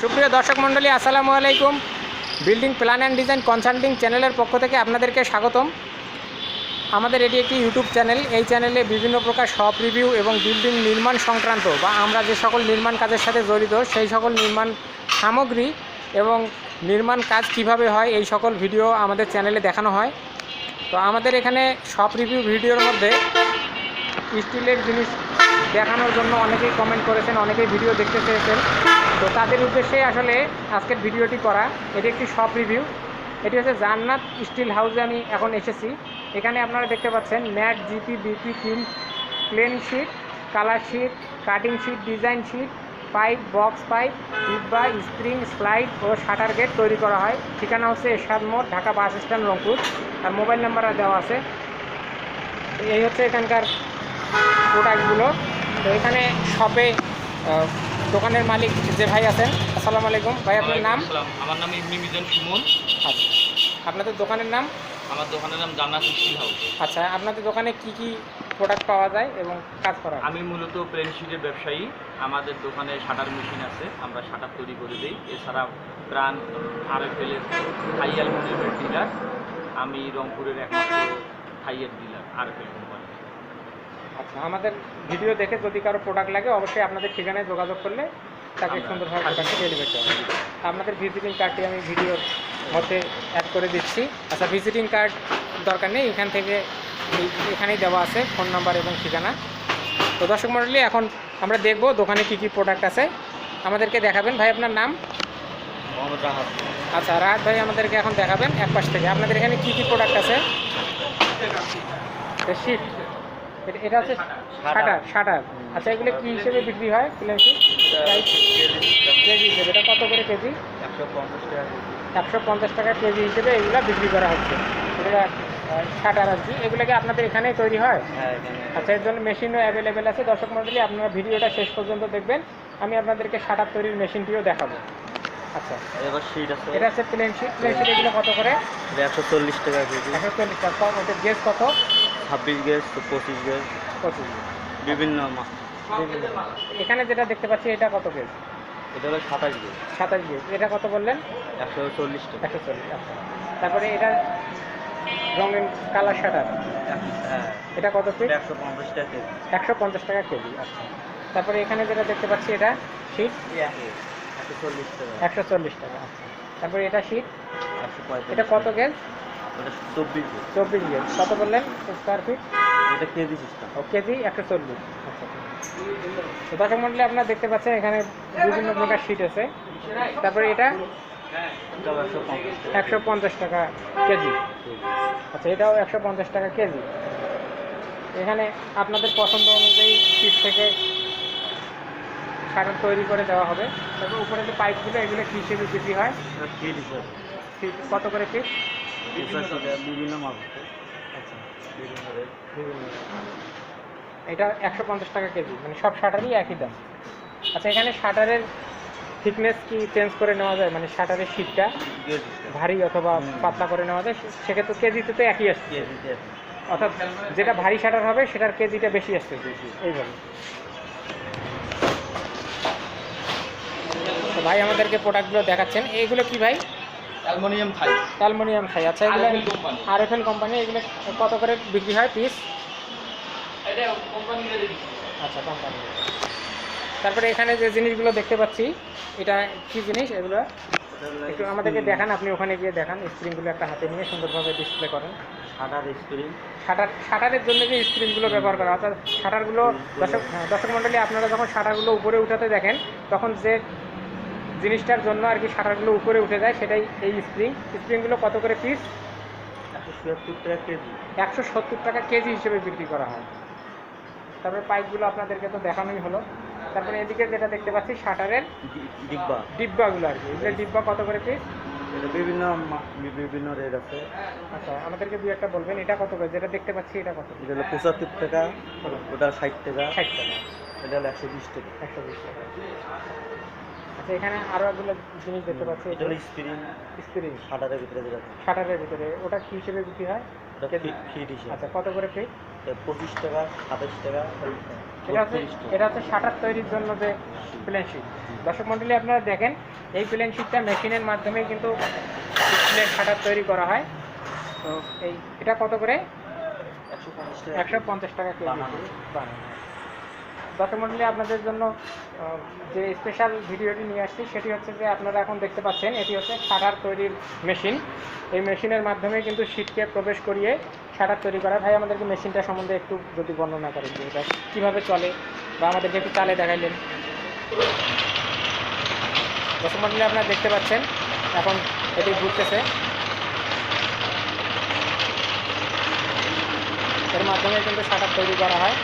সুপ্রিয় দর্শক মণ্ডলী, আসসালামু আলাইকুম। Building plan and design consulting চ্যানেলের পক্ষ থেকে আপনাদেরকে স্বাগতম। আমাদের এটি একটি ইউটিউব চ্যানেল। এই চ্যানেলে বিভিন্ন প্রকার শপ রিভিউ এবং বিল্ডিং নির্মাণ সংক্রান্ত বা আমরা যে সকল নির্মাণ কাজের সাথে জড়িত, সেই সকল নির্মাণ সামগ্রী এবং নির্মাণ কাজ কীভাবে হয়, এই সকল ভিডিও আমাদের চ্যানেলে দেখানো হয়। তো আমাদের এখানে শপ রিভিউ ভিডিওর মধ্যে স্টিলের জিনিস দেখানোর জন্য অনেকেই কমেন্ট করেছেন, অনেকেই ভিডিও দেখতে চেয়েছেন। তো তাদের উদ্দেশ্যে আসলে আজকের ভিডিওটি করা। এটি একটি শপ রিভিউ এটি হচ্ছে জান্নাত স্টিল হাউসে আমি এখন এসেছি। এখানে আপনারা দেখতে পাচ্ছেন ম্যাট জিপি বিপি কিল plain sheet colour sheet cutting sheet design sheet pipe box pipe ডিব্বা স্প্রিং স্লাইড ও শাটার গেট তৈরি করা হয়। ঠিকানা হচ্ছে এরশাদ মোড়, ঢাকা বাস স্ট্যান্ড, রংপুর। আর মোবাইল নাম্বার দেওয়া আছে। এই হচ্ছে এখানকার প্রোডাক্টগুলো তো এখানে শপে দোকানের মালিক যে ভাই আছেন আসসালামু আলাইকুম। ভাই আপনার নাম। আমার নাম ইবনি মিজান সুমন। আচ্ছা। আপনাদের দোকানের নাম? আমার দোকানের নাম জান্নাত স্টিল হাউস। আচ্ছা আপনাদের দোকানে কি কি প্রোডাক্ট পাওয়া যায় এবং কাজ করা আমি মূলত প্লেন শিটের ব্যবসায়ী। আমাদের দোকানে শাটার মেশিন আছে আমরা শাটার তৈরি করে দিই। এছাড়া প্রাণ আরএফএলের হাই অ্যালমোনিয়ামের ডিলার আমি রংপুরের একমাত্র হাইয়ের ডিলার আরএফএল কোম্পানি আচ্ছা আমাদের ভিডিও দেখে যদি কারও প্রোডাক্ট লাগে অবশ্যই আপনাদের ঠিকানায় যোগাযোগ করলে তাকে সুন্দরভাবে প্রোডাক্টটা ডেলিভারি করা হবে। আপনাদের ভিজিটিং কার্ডটি আমি ভিডিওর মধ্যে অ্যাড করে দিচ্ছি। আচ্ছা ভিজিটিং কার্ড দরকার নেই এখান থেকে এখানেই দেওয়া আছে ফোন নাম্বার এবং ঠিকানা। তো দর্শক মণ্ডলী এখন আমরা দেখব দোকানে কি কি প্রোডাক্ট আছে। আমাদেরকে দেখাবেন। ভাই আপনার নাম? মোহাম্মদ রাহাত। আচ্ছা রাত ভাই আমাদেরকে এখন দেখাবেন এক পাশ থেকে। আপনাদের এখানে কি কি প্রোডাক্ট আছে? শিট এটা হচ্ছে শাটার। শাটার আচ্ছা এগুলো কি হিসেবে বিক্রি হয় প্লেন কেজি হিসেবে। এটা কত করে কেজি? একশো পঞ্চাশ টাকা একশো পঞ্চাশ টাকা কেজি হিসেবে এগুলো বিক্রি করা হচ্ছে। এটা শাটার আর কি। এগুলো কি আপনাদের এখানেই তৈরি হয়? হ্যাঁ আচ্ছা এর জন্য মেশিনও অ্যাভেলেবেল আছে। দর্শক মন্ডলী আপনারা ভিডিওটা শেষ পর্যন্ত দেখবেন। আমি আপনাদেরকে শাটার তৈরির মেশিনটিও দেখাবো। আচ্ছা। এবার শিট আছে। এটা হচ্ছে প্লেন শিট প্লেন শিট এগুলো কত করে? একশো চল্লিশ টাকা কেজি। একশো চল্লিশ টাকা। ওদের গেস কত? ছাব্বিশ গ্যাস পঁচিশ গ্যাস পঁচিশ বিভিন্ন এখানে যেটা দেখতে পাচ্ছি এটা কত গেজ? এটা হলো সাতাশ গেজ। সাতাশ গেজ। এটা কত বললেন? একশো চল্লিশ টাকা। একশো চল্লিশ আচ্ছা। তারপরে এটা রঙিন কালার শাটার? হ্যাঁ। এটা কত ফিট একশো পঞ্চাশ টাকা কেজি। একশো পঞ্চাশ টাকা কেজি আচ্ছা। তারপরে এখানে যেটা দেখতে পাচ্ছি এটা শীট একশো চল্লিশ টাকা। একশো চল্লিশ টাকা আচ্ছা। তারপরে এটা শীত এটা কত গেজ? চব্বিশ গ্যাস চব্বিশ গেজ কত বললেন স্কোয়ার ফিট এটা কেজি সিস্টেম ও কেজি একশো চল্লিশ। আচ্ছা তো দর্শক মন্ডলী আপনারা দেখতে পাচ্ছেন এখানে বিভিন্ন প্রকার শীট আছে। তারপরে এটা একশো পঞ্চাশ টাকা কেজি। আচ্ছা এটাও একশো পঞ্চাশ টাকা কেজি। এখানে আপনাদের পছন্দ অনুযায়ী শীট থেকে শাটার তৈরি করে দেওয়া হবে। তারপর উপরে যে পাইপগুলো এগুলো কী হিসেবে বিক্রি হয়? কত করে ফিট বিভিন্ন মাল আচ্ছা। বিভিন্ন রেট বিভিন্ন এটা একশো পঞ্চাশ টাকা কেজি মানে সব শাটারই একই দাম। আচ্ছা এখানে শাটারের থিকনেস কি চেঞ্জ করে নেওয়া যায়? মানে শাটারের শীতটা ভারী অথবা পাতলা করে নেওয়া যায়? সেক্ষেত্রে কেজিতে তো একই আসছে। অর্থাৎ যেটা ভারী শাটার হবে সেটার কেজিটা বেশি আসছে। এইভাবে। তো ভাই আমাদেরকে প্রোডাক্টগুলো দেখাচ্ছেন। এইগুলো কি ভাই? অ্যালুমিনিয়াম থাই অ্যালুমিনিয়াম খাই আচ্ছা এগুলো RFL R F L company এগুলো কত করে বিক্রি হয় পিস আচ্ছা কোম্পানি তারপরে এখানে যে জিনিসগুলো দেখতে পাচ্ছি এটা কি জিনিস এগুলো? একটু আমাদেরকে দেখান আপনি ওখানে গিয়ে দেখান স্ক্রিনগুলো একটা হাতে নিয়ে সুন্দরভাবে ডিসপ্লে করেন। সাদা স্ক্রিন শাটার শাটারের জন্য যে স্ক্রিনগুলো ব্যবহার করা অর্থাৎ শাটারগুলো দর্শক হ্যাঁ, দর্শক মণ্ডলী আপনারা যখন শাটারগুলো উপরে উঠাতে দেখেন তখন যে জিনিসটার জন্য আর কি শাটারগুলো উপরে উঠে যায় সেটাই এই স্প্রিং স্প্রিংগুলো কত করে পিস একশো সত্তর টাকা কেজি। হিসেবে বিক্রি করা হয়। তারপরে পাইপগুলো আপনাদেরকে তো দেখানোই হলো। তারপরে এদিকে যেটা দেখতে পাচ্ছি শাটারের ডিব্বা। ডিব্বাগুলো আর কি। এগুলো ডিব্বা কত করে পিস এটা বিভিন্ন বিভিন্ন রেট আছে। আচ্ছা আমাদেরকে দু একটা বলবেন এটা কত করে? যেটা দেখতে পাচ্ছি এটা কত? এটা হলো পঁচাত্তর টাকা ওটা ষাট টাকা ষাট টাকা। এটা হলো একশো বিশ টাকা। একশো বিশ টাকা। আচ্ছা এখানে আরও এগুলো জিনিস দেখতে পাচ্ছি। এটা হলো স্ক্রিন স্ক্রিন সাদারের ভিতরে যেটা শাটারের ভিতরে ওটা কি হিসেবে বিক্রি হয়? ওটা? ফিট হিসেবে। আচ্ছা কত করে ফিট? পঁচিশ টাকা সাতাশ টাকা এটা হচ্ছে এটা হচ্ছে শাটার তৈরির জন্য যে প্লেন শিট। দর্শক মণ্ডলী আপনারা দেখেন এই প্লেন শিটটা মেশিনের মাধ্যমে কিন্তু প্লেন শাটার তৈরি করা হয়। তো এই এটা কত করে? একশো পঞ্চাশ একশো পঞ্চাশ টাকা কেজি। বানানো। মণ্ডলী আপনাদের জন্য যে স্পেশাল ভিডিওটি নিয়ে আসছি, সেটি হচ্ছে যে আপনারা এখন দেখতে পাচ্ছেন, এটি হচ্ছে শাটার তৈরির মেশিন। এই মেশিনের মাধ্যমে কিন্তু শীতকে প্রবেশ করিয়ে শাটার তৈরি করা। ভাই, আমাদেরকে মেশিনটা সম্বন্ধে একটু যদি বর্ণনা করেন যে এটা কীভাবে চলে বা আমাদেরকে একটু চালে দেখাইলেন। মণ্ডলী আপনারা দেখতে পাচ্ছেন, এখন এটি ঘুরতেছে। এর মাধ্যমে কিন্তু শাটার তৈরি করা হয়।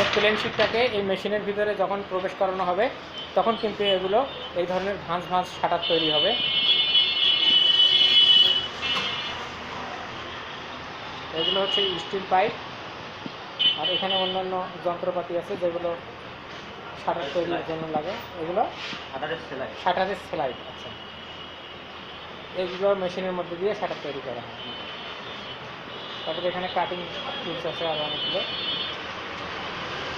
অর্থাৎ প্লেন শিটটাকে এই মেশিনের ভিতরে যখন প্রবেশ করানো হবে তখন কিন্তু এগুলো এই ধরনের ভাঁজ ভাঁজ শাটার তৈরি হবে। এগুলো হচ্ছে স্টিল পাইপ আর এখানে অন্যান্য যন্ত্রপাতি আছে যেগুলো শাটার তৈরির জন্য লাগে। এগুলো আধারের সেলাই শাটারের সেলাই আচ্ছা। এগুলো মেশিনের মধ্যে দিয়ে শাটার তৈরি করা হয়। তারপরে এখানে কাটিং টুলস আছে আরও অনেকগুলো।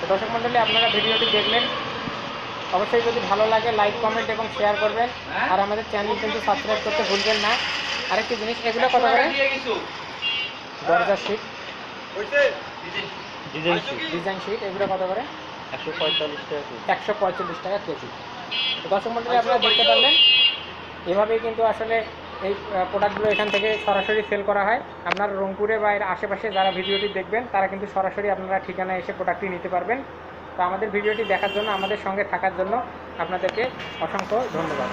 তো দর্শক মণ্ডলী আপনারা ভিডিওটি দেখলেন। অবশ্যই যদি ভালো লাগে লাইক কমেন্ট এবং শেয়ার করবেন। আর আমাদের চ্যানেল কিন্তু সাবস্ক্রাইব করতে ভুলবেন না। আরেকটি জিনিস এগুলো কত করে? দরজার শিট ডিজাইন ডিজাইন শিট এগুলো কত করে? একশো পঁয়তাল্লিশ টাকা একশো পঁয়তাল্লিশ টাকা কেজি। দর্শক মন্ডলী আপনারা দেখতে পারলেন। এভাবেই কিন্তু আসলে এই প্রোডাক্টগুলো এখান থেকে সরাসরি সেল করা হয়। আপনার রংপুরে বা এর আশেপাশে যারা ভিডিওটি দেখবেন, তারা কিন্তু সরাসরি আপনারা ঠিকানায় এসে প্রোডাক্টটি নিতে পারবেন। তো আমাদের ভিডিওটি দেখার জন্য, আমাদের সঙ্গে থাকার জন্য আপনাদেরকে অসংখ্য ধন্যবাদ।